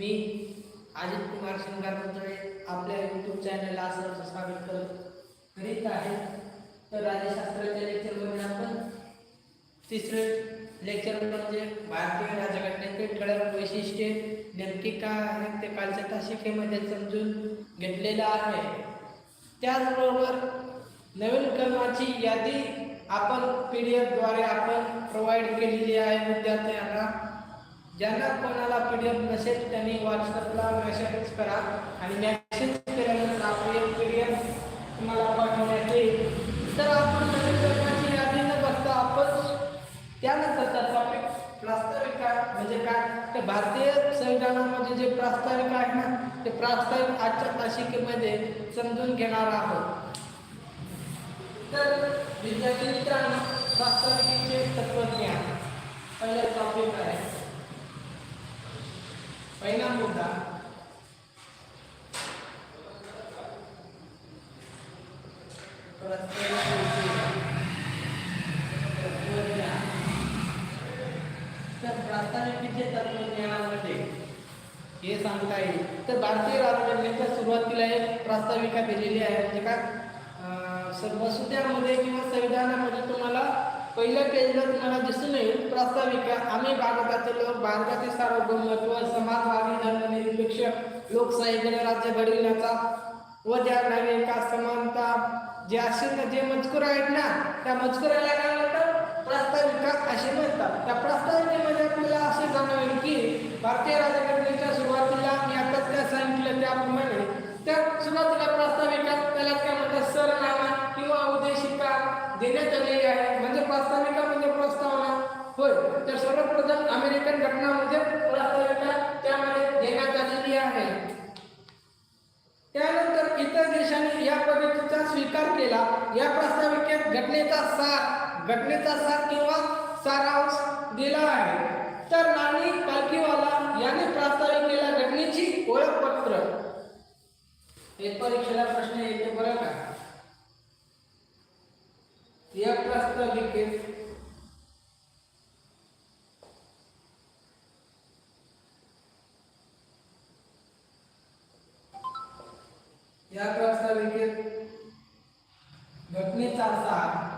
मी अजित कुमार शिंगार पुतळे आपल्या यूट्यूब चॅनलला असं स्वागत करत. करीत आहे. तर राज्यशास्त्राच्या लेक्चरमध्ये आपण तिसरे लेक्चर म्हणजे भारतीय राज्यघटनेचे ठळक वैशिष्ट्ये नेमकी काय आहेत ते कालच्या तासिकेमध्ये समजून घेतलेलं आहे. त्याचबरोबर नवीन कलमाची यादी आपण पी डी एफद्वारे आपण प्रोव्हाइड केलेली आहे विद्यार्थ्यांना. ज्यांना कोणाला पी डी एफ नसेल त्यांनी व्हॉट्सअपला मेसेज करा आणि मेसेज केल्यानंतर आपली एक पी डी एफ तुम्हाला पाठवण्यात येईल. तर आपण नवीन यादी न बघता आपण त्यानंतरचा टॉपिक प्रास्ताविका म्हणजे काय? ते भारतीय संविधानामध्ये जे प्रास्ताविक आहे ना ते प्रास्ताविक आजच्या तासिकेमध्ये समजून घेणार आहोत. तर विद्यार्थी मित्रांनो प्रास्ताविकेचे तत्वज्ञान पहिला टॉपिक आहे. पहिला मुद्दा. तर प्रास्ताविकेचे तत्वज्ञानामध्ये हे सांगता येईल. तर भारतीय राज्यघटनेच्या सुरुवातीला एक प्रास्ताविका दिलेली आहे. म्हणजे का अं, मसुद्यामध्ये किंवा संविधानामध्ये तुम्हाला पहिल्या पेजला तुम्हाला दिसून येईल प्रास्ताविका आम्ही भारताचे लोक भारताचे सार्वभौमत्व समाजवादी धर्मनिरपेक्ष लोकशाही गणराज्य घडविण्याचा व ज्या नागरिका समानता जे असे जे मजकूर आहेत ना त्या मजकुराला काय म्हणतात? प्रास्ताविका असे म्हणतात. त्या प्रास्ताविकेमध्ये आपल्याला असे जाणवेल की भारतीय राजघटनेच्या सुरुवातीला मी आता त्या सांगितलं त्याप्रमाणे त्या सुरुवातीला प्रास्ताविका त्याला काय म्हणतात? सर देण्यात आलेली आहे. म्हणजे प्रास्ताविका म्हणजे प्रस्तावना. होय. तर सर्वप्रथम अमेरिकन घटनामध्ये प्रास्ताविका त्यामध्ये देण्यात आलेली आहे. त्यानंतर इतर देशांनी या पद्धतीचा स्वीकार केला. या प्रास्ताविकेत घटनेचा सार घटनेचा सार किंवा सारांश दिला आहे. तर नानी पालखीवाला याने प्रास्ताविकेला घटनेची ओळखपत्र. हे परीक्षेला प्रश्न येते बरं का? या प्रास्ताविकेत या प्रास्ताविकेत घटनेचा सार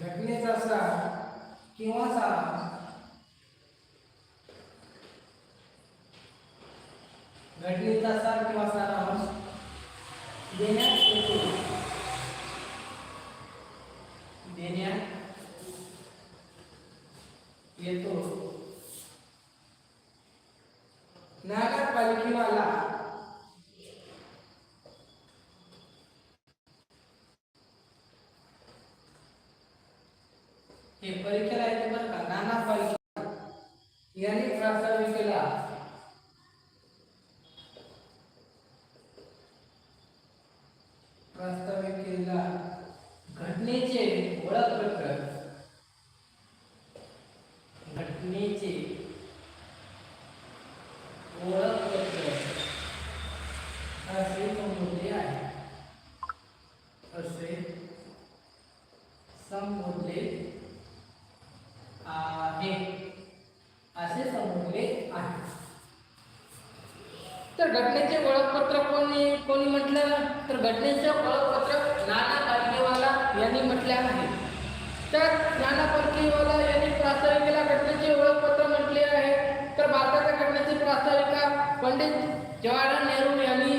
घटनेचा सार किंवा सारांश घटनेचा सार किंवा सारांश देण्यात येतो देण्यात येतो नगरपालिकेवाला हे परीक्षेला येते बरं का नाना पालिका यांनी प्रास्ताविकेला प्रास्ताविकेला घटनेचे ओळखपत्र घटनेचे ओळखपत्र असे संबोधले आहे असे संबोधले आहे असे समजले आहे तर घटनेचे ओळखपत्र कोणी कोणी म्हटलं? तर घटनेचे ओळखपत्र नाना पालखेवाला यांनी म्हटले आहे. तर नाना पालखेवाला यांनी प्रास्ताविकेला घटनेचे ओळखपत्र म्हटले आहे. तर भारताच्या घटनेची प्रास्ताविका पंडित जवाहरलाल नेहरू यांनी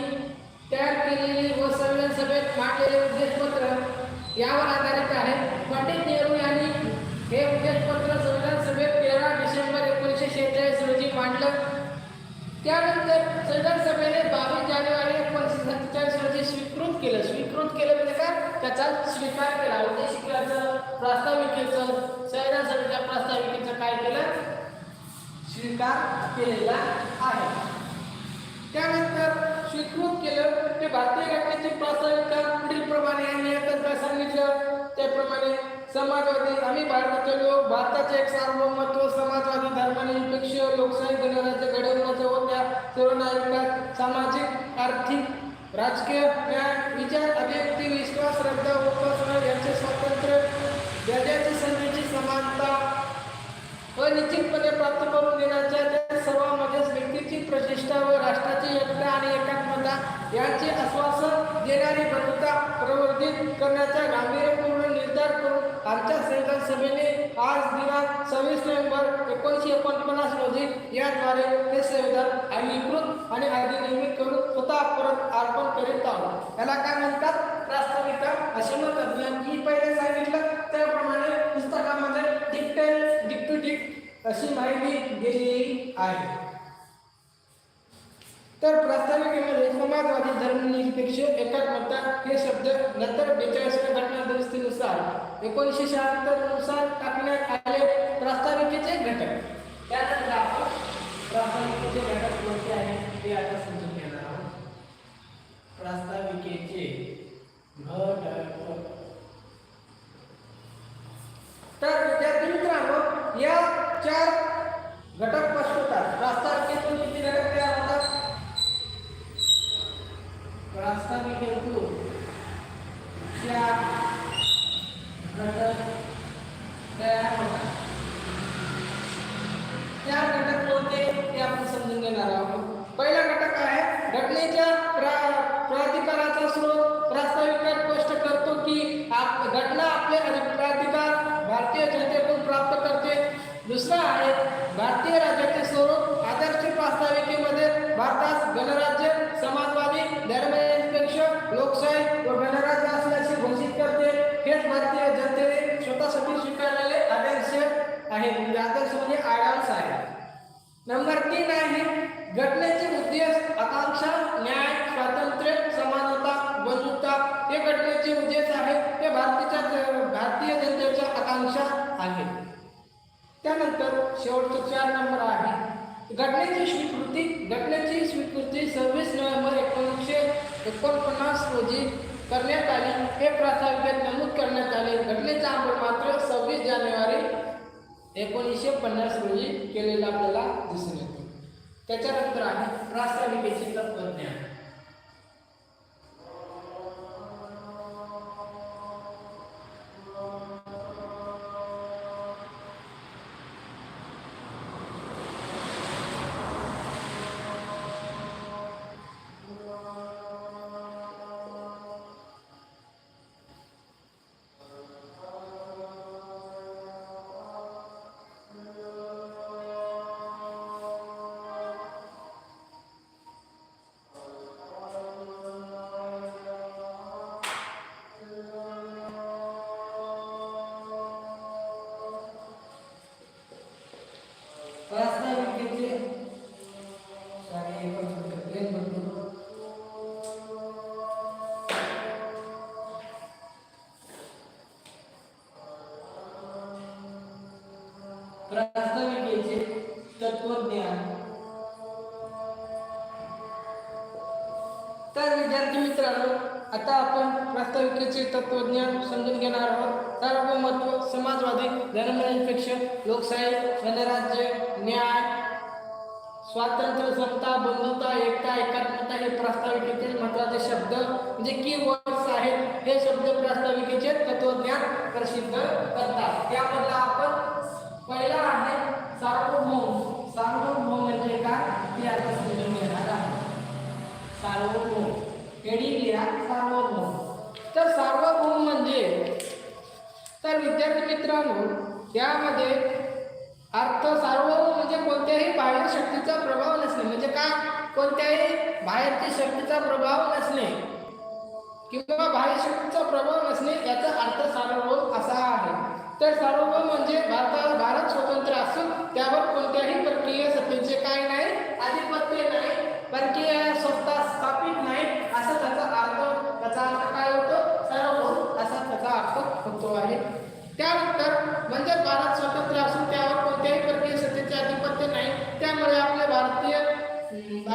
तयार केलेली व संविधान सभेत मांडलेले उद्देशपत्र यावर आधारित आहे. पंडित नेहरू यांनी हे उद्देशपत्र त्यानंतर संविधान सभेने बावीस जानेवारी एकोणीसशे सत्तेचाळीस रोजी स्वीकृत केलं. स्वीकृत केलं म्हणजे काय? त्याचा स्वीकार केला. उद्देशिकेचं प्रास्ताविकेचं संविधान सभेच्या प्रास्ताविकेचं काय केलं? स्वीकार केलेला आहे. त्यानंतर स्वीकृत केलं. ते भारतीय घटनेची प्रास्ताविका पुढील प्रमाणे यांनी एकच सांगितलं. त्याप्रमाणे समाजवादी आम्ही भारताचे लोक भारताचे एक सार्वभौमत्व समाजवादी धर्मनिरपेक्ष लोकशाही गणराज्य घडवण्याच्या होत्या. सर्व नागरिकात सामाजिक आर्थिक राजकीय न्याय विचार अभिव्यक्ती विश्वास श्रद्धा उपासना यांचे स्वातंत्र्य व्याजाची संधीची समानता अनिश्चितपणे प्राप्त करून देण्याच्या त्या सर्वांमध्येच व्यक्तीची प्रतिष्ठा व यांचे आश्वासन देणारी बंधुता प्रवर्धित करण्याचा गांभीर्यपूर्ण निर्धार करून आमच्या संविधान सभेने आज दिनांक सव्वीस नोव्हेंबर एकोणीसशे एकोणपन्नास रोजी याद्वारे हे संविधान अंगीकृत आणि अधिनियमित करून स्वतः परत अर्पण करीत आहोत. याला काय म्हणतात? प्रास्ताविका असे म्हणतात. मी पहिले सांगितलं त्याप्रमाणे पुस्तकामध्ये डिक्टेल डिक टू डिक अशी माहिती दिलेली आहे. तर प्रास्ताविकेमध्ये समाजवादी धर्मनिरपेक्ष एकात्मता हे शब्द नंतर बेचाळीसव्या घटना दुरुस्तीनुसार एकोणीसशे शहात्तरनुसार टाकण्यात आले प्रास्ताविकेचे घटक त्यानंतर आपण प्रास्ताविकेचे घटक कोणते आहेत ते आता समजून घेणार आहोत प्रास्ताविकेचे घटक तर विद्यार्थी मित्रांनो या चार घटक स्पष्ट होतात प्रास्ताविकेतून किती घटक तयार होतात प्रास्ताविकेतून चार घटक तयार होतात चार घटक कोणते ते आपण समजून घेणार आहोत पहिला घटक आहे घटनेच्या प्रा- प्राधिकाराचा स्रोत प्रास्ताविकात स्पष्ट करतो की आप घटना आपले अधि- प्राधिकार भारतीय जनतेकडून प्राप्त करते दुसरा आहे भारतीय राज्याचे स्वरूप आदर्श प्रास्ताविकेमध्ये भारतास गणराज्य समाजवादी धर्मनिरपेक्ष लोकशाही व गणराज्य असल्याचे घोषित करते हेच भारतीय जनतेने स्वतःसाठी स्वीकारलेले आदर्श आहे म्हणजे आदर्श म्हणजे आदर्श आहे नंबर तीन आहे घटनेचे उद्देश आकांक्षा न्याय स्वातंत्र्य समानता बंधुता हे घटनेचे उद्देश आहेत हे भारतीच्या भारतीय जनतेच्या आकांक्षा आहेत त्यानंतर चार नंबर आहे. घटनेची स्वीकृती घटनेची स्वीकृती सव्वीस नोव्हेंबर एकोणीसशे एकोणपन्नास रोजी करण्यात आली. हे प्रास्ताविकेत नमूद करण्यात आले. घटनेचा अंमल मात्र सव्वीस जानेवारी एकोणीसशे पन्नास रोजी केलेला आपल्याला दिसून येतो. त्याच्यानंतर आहे प्रास्ताविकेचे तत्वज्ञान तर विद्यार्थी मित्रांनो आता आपण प्रास्ताविकेचे तत्वज्ञान समजून घेणार आहोत. सार्वभौमत्व समाजवादी धर्मनिरपेक्ष लोकशाही गणराज्य न्याय स्वातंत्र्य समता बंधुता एकता एकात्मता हे प्रास्ताविकेतील महत्त्वाचे शब्द म्हणजे की वर्ड्स आहेत. हे शब्द प्रास्ताविकेचे तत्वज्ञान प्रसिद्ध करतात. त्यामधला आपण पहिला आहे सार्वभौम सार्वभौम म्हणजे काय ते आता समजून घेणार आहोत सार्वभौम. एडी लिहा सार्वभौम. तर सार्वभौम म्हणजे तर विद्यार्थी मित्रांनो यामध्ये अर्थ सार्वभौम म्हणजे कोणत्याही बाह्य शक्तीचा प्रभाव नसणे. म्हणजे काय कोणत्याही बाहेरच्या शक्तीचा प्रभाव नसणे. किंवा बाह्य शक्तीचा प्रभाव नसणे याचा अर्थ सार्वभौम असा आहे. तर सार्वभौम म्हणजे भारता भारत स्वतंत्र असून त्यावर कोणत्याही प्रक्रिया सत्तेचे काय नाही आधिपत्य नाही परकीय स्वतः स्थापित नाही असा त्याचा अर्थ त्याचा अर्थ काय होतो? सार्वभौम असा त्याचा अर्थ होतो आहे. त्यानंतर म्हणजे भारत स्वतंत्र असून त्यावर कोणत्याही परकीय सत्तेचे आधिपत्य नाही. त्यामुळे आपले भारतीय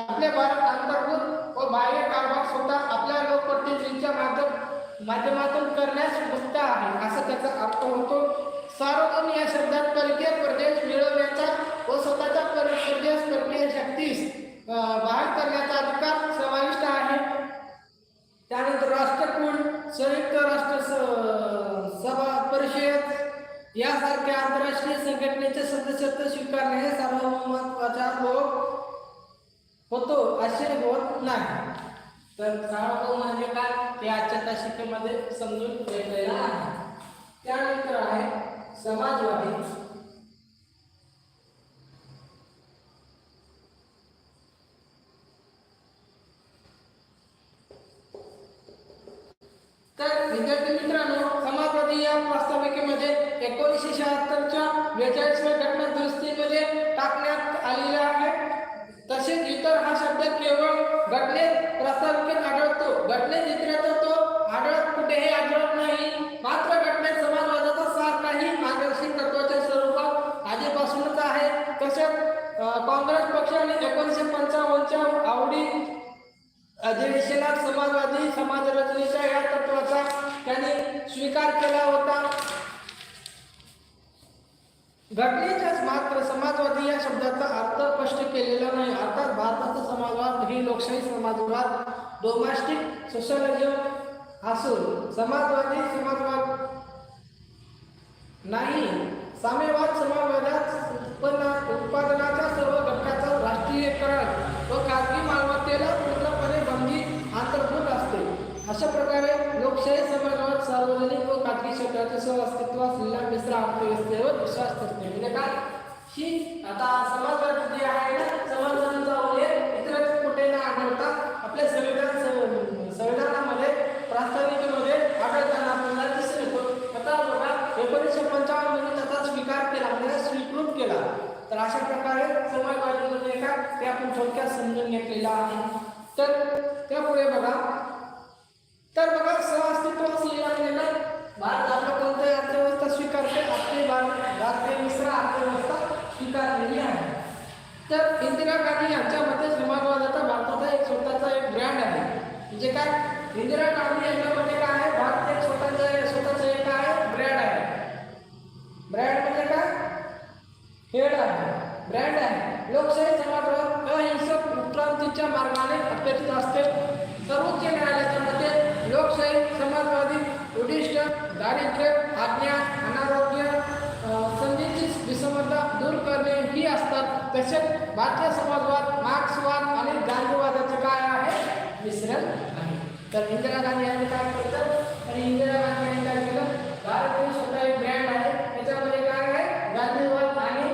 आपले भारत अंतर्भूत व बाह्य कारभार स्वतः आपल्या लोकप्रतिनिधींच्या माध्यम माध्यमातून करण्यास मुक्त आहे असा त्याचा अर्थ होतो. सार्वभौम या शब्दात परकीय प्रदेश मिळवण्याचा व स्वतःच्या परकीय शक्तीस बाहेर करण्याचा अधिकार समाविष्ट आहे. त्यानंतर राष्ट्रकुल संयुक्त राष्ट्र स- सभा परिषद यासारख्या आंतरराष्ट्रीय संघटनेचे सदस्यत्व स्वीकारणे हे सार्वभौमत्वाचा लोक होतो असे होत नाही. तर सार्वभौम म्हणजे काय? ते आजच्या तासिकेमध्ये समजून घेतलेलं आहे. त्यानंतर आहे समाजवादी तर विद्यार्थी मित्रांनो समाजवादी या प्रास्ताविकेमध्ये एकोणीसशे शहात्तरच्या बेचाळीसव्या घटना दुरुस्तीमध्ये टाकण्यात आलेला आहे. तसेच इतर हा शब्द केवळ घटनेत प्रस्ताविकेत आढळतो. घटनेत इतरत्र तो आढळत कुठेही आढळत नाही. मात्र घटनेत समाजवादाचा सार काही मार्गदर्शक तत्वाच्या स्वरूपात आधीपासूनच आहे. तसेच काँग्रेस पक्षाने एकोणीसशे पंचावन्नच्या आवडी अधिवेशनात समाजवादी समाज रचनेच्या या तत्वाचा स्वीकार केला होता. घटनेच्याच मात्र समाजवादी या शब्दाचा अर्थ स्पष्ट केलेला नाही. अर्थात भारताचा समाजवाद ही लोकशाही समाजवाद डोमॅस्टिक सोशलिझम असून समाजवादी समाजवाद नाही. साम्यवाद समाजवादात उत्पन्न उत्पादनाच्या सर्व घटकाचा राष्ट्रीयकरण व खाजगी मालमत्ता अशा प्रकारे लोकशाही समाजावर सार्वजनिक व खाजगी क्षेत्राचे सहअस्तित्व असलेल्या मिश्र अर्थव्यवस्थेवर विश्वास करते म्हणजे काय ही आता समाजवाद जे आहे ना समाजवादाचा उल्लेख इतर कुठे न आढळता आपल्या संविधान संव- संविधानामध्ये प्रास्ताविकेमध्ये आढळताना आपल्याला दिसून येतो आता बघा एकोणीसशे पंचावन्नमध्ये त्याचा स्वीकार केला म्हणजे स्वीकृत केला तर अशा प्रकारे समाजवादी म्हणजे काय ते आपण थोडक्यात समजून घेतलेलं आहे तर त्यापुढे बघा तर बघा सहअस्तित्व असलेला म्हणजे काय भारत आपला कोणत्याही अर्थव्यवस्था स्वीकारते आपली भारत भारतीय मिश्र अर्थव्यवस्था स्वीकारलेली आहे तर इंदिरा गांधी यांच्या मते समाजवादाचा भारताचा एक स्वतःचा एक ब्रँड आहे म्हणजे काय इंदिरा गांधी यांच्या मते काय आहे भारत एक स्वतःचा स्वतःचा एक आहे ब्रँड आहे ब्रँड म्हणजे काय हेड आहे ब्रँड आहे लोकशाही समाजवाद अहिंसक उत्क्रांतीच्या मार्गाने अपेक्षित असते सर्वोच्च न्यायालयाच्या मते लोकशाही समाजवादी उद्दिष्ट दारिद्र्य अज्ञान अनारोग्य अं, संधीची विषमता दूर करणे ही असतात तसेच भारतीय समाजवाद मार्क्सवाद आणि गांधीवादाचे काय आहे मिश्रण आहे. तर इंदिरा गांधी यांनी काय केलं? आणि इंदिरा गांधी यांनी काय केलं? भारत हे स्वतः एक ब्रँड आहे. त्याच्यामध्ये काय आहे? गांधीवाद आणि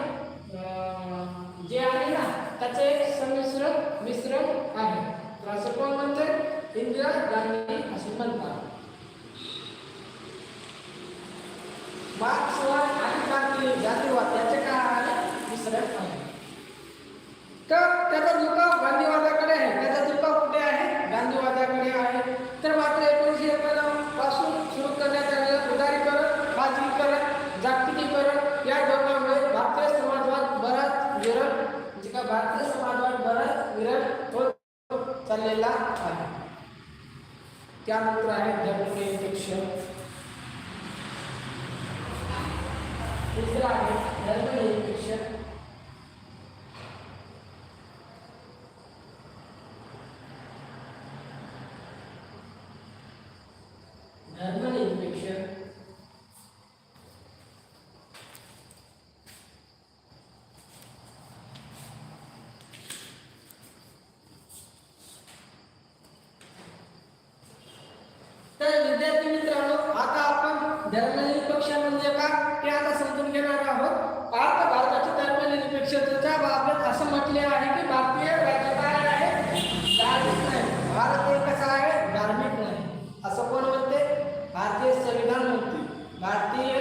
जे आहे ना त्याचे एक संमिश्रण मिश्रण आहे. तर असं कोण म्हणते इंदिरा गांधी असे म्हणतात. मार्क्सवाद आणि गांधी गांधीवाद याचे काय आहे? मिश्रण आहे. तर त्याचा झुकाव गांधीवादाकडे आहे. त्याचा झुकाव कुठे आहे? गांधीवादाकडे आहे. तर मात्र एकोणीसशे एकोणनव्वदपासून सुरू करण्यात आलेलं उदारीकरण खाजगीकरण जागतिकीकरण या धोरणामुळे भारतीय समाजवाद बराच विरळ म्हणजे का भारतीय समाजवाद बराच विरळ होत चाललेला आहे. त्यानंतर आहे धर्मनिरपेक्ष तिसरं आहे धर्मनिरपेक्ष धर्मनिरपेक्ष तर विद्यार्थी मित्रांनो आता आपण धर्मनिरपेक्ष म्हणजे का? ते आता समजून घेणार आहोत. भारत भारताची धर्मनिरपेक्षतेच्या बाबत असं म्हटले आहे की भारतीय राज्य काय आहे. धार्मिक नाही. भारत हे कसं आहे? धार्मिक नाही. असं कोण म्हणते? भारतीय संविधान म्हणते. भारतीय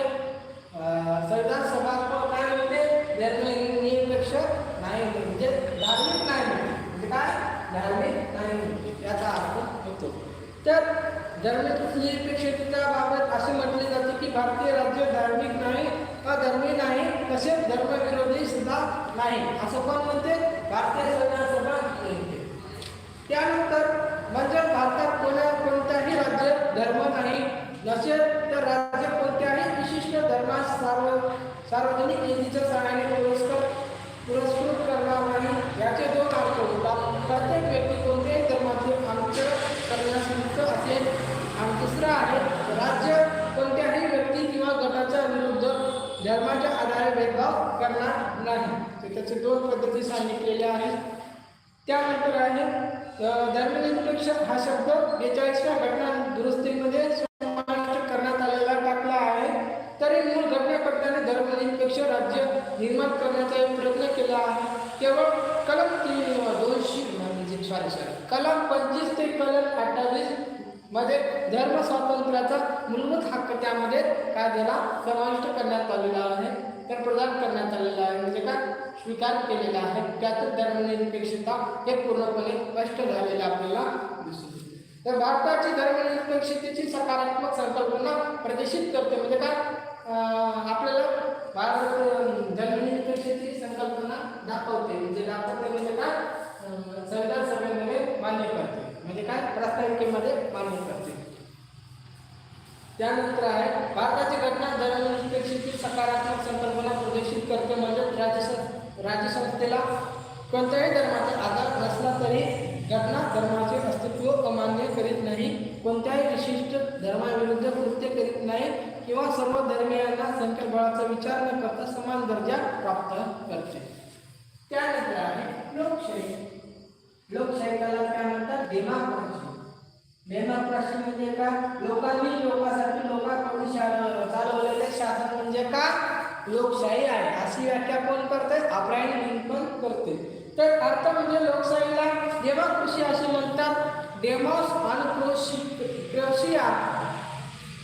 संविधान सभा काय म्हणते? धर्मनिरपेक्ष नाही म्हणजे धार्मिक नाही म्हणते. म्हणजे काय? धार्मिक नाही याचा अर्थ होतो. तर धर्मनिरपेक्ष बाबत असे म्हटले जाते की भारतीय राज्य धार्मिक नाही अधर्मी नाही तसेच धर्मविरोधी सुद्धा नाही. असं कोण म्हणते? भारतीय संविधान सभा त्यानंतर म्हणजे भारतात कोणा कोणत्याही राज्य धर्म नाही. नसेल तर राज्य कोणत्याही विशिष्ट धर्मास सार्व सार्वजनिक निधीच्या सहाय्याने करणार नाही. तर त्याचे दोन पद्धती सांगितलेल्या आहेत. त्यानंतर आहे धर्मनिरपेक्ष हा शब्द बेचाळीसव्या घटना दुरुस्तीमध्ये समाविष्ट करण्यात आलेला टाकला आहे. तरी मूळ घटनाकर्त्याने धर्मनिरपेक्ष राज्य निर्माण करण्याचा एक प्रयत्न केला आहे. केवळ कलम तीन दोनशे म्हणजे सॉरी सॉरी कलम पंचवीस ते कलम अठ्ठावीसमध्ये धर्म स्वातंत्र्याचा मूलभूत हक्क त्यामध्ये कायद्याला समाविष्ट करण्यात आलेला आहे? तर प्रदान करण्यात आलेला आहे. म्हणजे काय स्वीकार केलेला आहे. त्यातून धर्मनिरपेक्षता हे पूर्णपणे स्पष्ट झालेलं आपल्याला दिसून तर भारताची धर्मनिरपेक्षतेची सकारात्मक संकल्पना प्रदर्शित करते. म्हणजे काय आपल्याला भारत धर्मनिरपेक्षतेची संकल्पना दाखवते. म्हणजे दाखवते म्हणजे काय संविधान सभेमध्ये मान्य करते. म्हणजे काय? प्रास्ताविकेमध्ये मान्य करते. त्यानंतर आहे भारताची घटना धर्मनिरपेक्षतेची सकारात्मक संकल्पना प्रदर्शित करते म्हणजे राज्य राज्यसंस्थेला कोणत्याही धर्माचा आधार नसला तरी घटना धर्माचे अस्तित्व अमान्य करीत नाही कोणत्याही विशिष्ट धर्माविरुद्ध कृत्य करीत नाही किंवा सर्व धर्मियांना संख्याबळाचा विचार न करता समान दर्जा प्राप्त करते. त्यानंतर आहे लोकशाही. लोकशाही त्याला काय म्हणतात डेमोक्रेसी डेमोक्रेसी म्हणजे का? लोकांनी लोकांसाठी लोकांकडून शा- चालवलेले शासन म्हणजे काय लोकशाही आहे. अशी व्याख्या कोण करते अब्राहिम लिंकन करते तर अर्थ म्हणजे लोकशाहीला डेमोक्रेसी असे म्हणतात डेमॉस आणि क्रोशी क्रोशिया.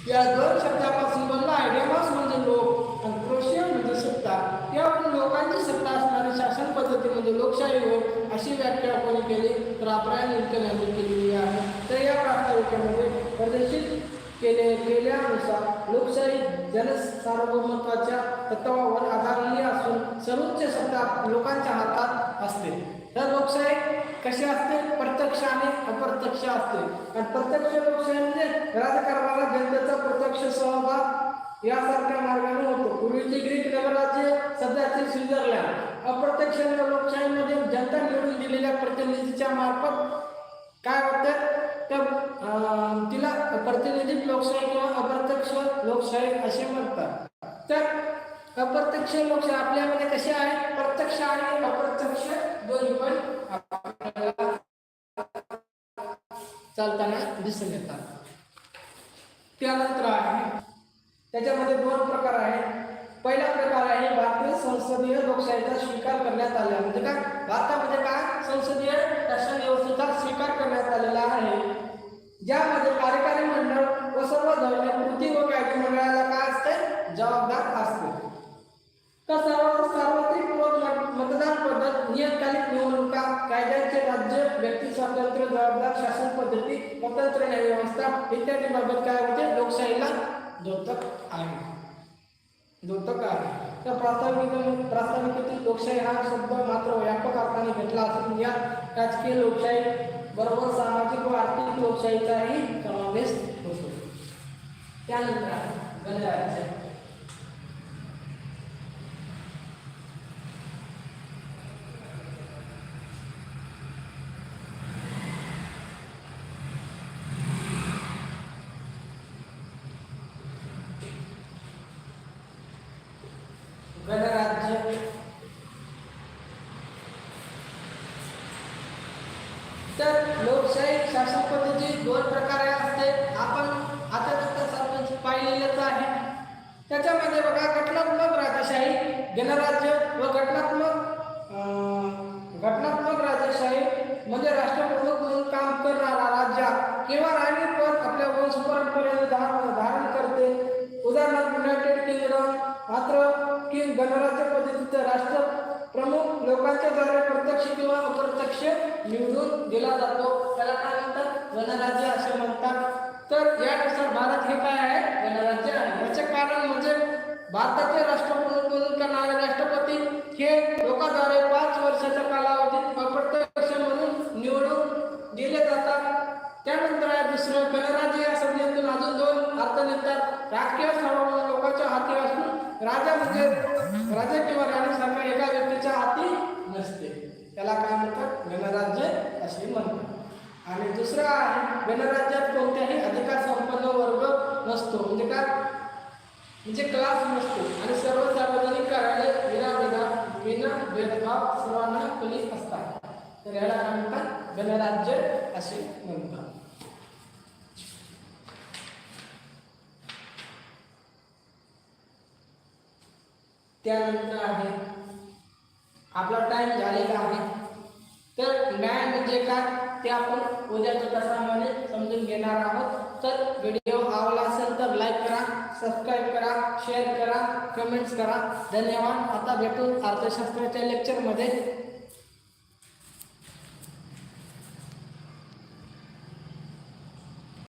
या दोन शब्दापासून बनला आहे. डेमॉस म्हणजे लोक आणि क्रोशिया म्हणजे सत्ता. यावरून लोकांची सत्ता असणारी शासन पद्धती म्हणजे लोकशाही अशी व्याख्या कोणी केली तर अब्राहिम लिंकन यांनी केलेली आहे. तर या प्रास्ताविकेमध्ये प्रदर्शित केले केल्यानुसार लोकशाही जनसार्वभौमत्वाच्या तत्वावर आधारलेली असून सर्वोच्च सत्ता लोकांच्या हातात असते. तर लोकशाही कशी असते? प्रत्यक्ष आणि अप्रत्यक्ष असते. आणि प्रत्यक्ष लोकशाही म्हणजे राजकारणाला जनतेचा प्रत्यक्ष सहभाग यासारख्या मार्गाने होतो. पूर्वीची ग्रीक नगरराज्य सध्याचे स्वित्झर्लंड अप्रत्यक्ष लोकशाहीमध्ये जनता निवडून दिलेल्या प्रतिनिधीच्या मार्फत काय होतं? तर अं, तिला प्रतिनिधिक लोकशाही किंवा अप्रत्यक्ष लोकशाही असे म्हणतात. तर अप्रत्यक्ष लोकशाही आपल्यामध्ये कशी आहे? प्रत्यक्ष आणि अप्रत्यक्ष दोन्ही पण आपल्याला चालताना दिसून येतात. त्यानंतर आहे त्याच्यामध्ये दोन प्रकार आहेत. पहिला प्रकार आहे भारतीय संसदीय लोकशाहीचा स्वीकार करण्यात आला. म्हणजे काय? भारतामध्ये काय? संसदीय शासन व्यवस्थेचा स्वीकार करण्यात आलेला आहे. ज्यामध्ये कार्यकारी मंडळ व सर्व धोरणे कृती व कायदे मंडळाला काय असते? जबाबदार असते. तर सर्व सार्वत्रिक मतदान पद्धत नियतकालिक निवडणुका कायद्याचे राज्य व्यक्ती स्वातंत्र्य जबाबदार शासन पद्धती स्वतंत्र न्याय व्यवस्था इत्यादी बाबत काय होते? लोकशाहीला द्योतक आहे. द्योतक आहे. तर प्रास्ताविक प्रास्ताविकेतील लोकशाही हा शब्द मात्र व्यापक अर्थाने घेतला असून या राजकीय लोकशाही बरोबर सामाजिक व आर्थिक लोकशाहीचाही समावेश होतो. त्यानंतर आहे गणराज्य. तर लोकशाही शासन पद्धती दोन प्रकारे असते. आपण आता सरपंच पाहिलेलंच आहे. त्याच्यामध्ये बघा घटनात्मक राजेशाही गणराज्य व घटनात्मक घटनात्मक राजेशाही म्हणजे राष्ट्रप्रमुख म्हणून काम करणारा राज्य. किंवा राणी पद आपल्या वंश परंपरेने धारण धारण करते. उदाहरणार्थ युनायटेड किंगडम मात्र की गणराज्य पद्धतीचा राष्ट्र प्रमुख लोकांच्या द्वारे प्रत्यक्ष किंवा अप्रत्यक्ष निवडून दिला जातो. त्याला काय म्हणतात? गणराज्य असे म्हणतात. तर यानुसार भारत हे काय आहे? गणराज्य आहे. याचे कारण म्हणजे भारताचे राष्ट्रप्रमुख म्हणून करणारे राष्ट्रपती हे लोकांद्वारे पाच वर्षाच्या कालावधीत अप्रत्यक्ष म्हणून निवडून दिले जातात. त्यानंतर आहे दुसरं गणराज्य या संज्ञेतून अजून दोन अर्थ निघतात राजकीय सर्व लोकांच्या हाती असून राजा म्हणजे राजा किंवा राणीसारखा एका व्यक्तीच्या हाती नसते. त्याला काय म्हणतात? गणराज्य असे म्हणतात. आणि दुसरा आहे गणराज्यात कोणत्याही अधिकार संपन्न वर्ग नसतो. म्हणजे काय? म्हणजे क्लास नसतो. आणि सर्व सार्वजनिक कार्यालय विना विना विना भेदभाव सर्वांना खुली असतात. तर याला काय म्हणतात? गणराज्य असे म्हणतात. त्यानंतर आहे आपला टाइम झालेला आहे. तर न्याय म्हणजे काय? ते आपण उद्याच्या तासामध्ये समजून घेणार आहोत. तर व्हिडिओ आवडला असेल तर लाईक करा सबस्क्राईब करा शेअर करा कमेंट्स करा. धन्यवाद. आता भेटून अर्थशास्त्राच्या लेक्चरमध्ये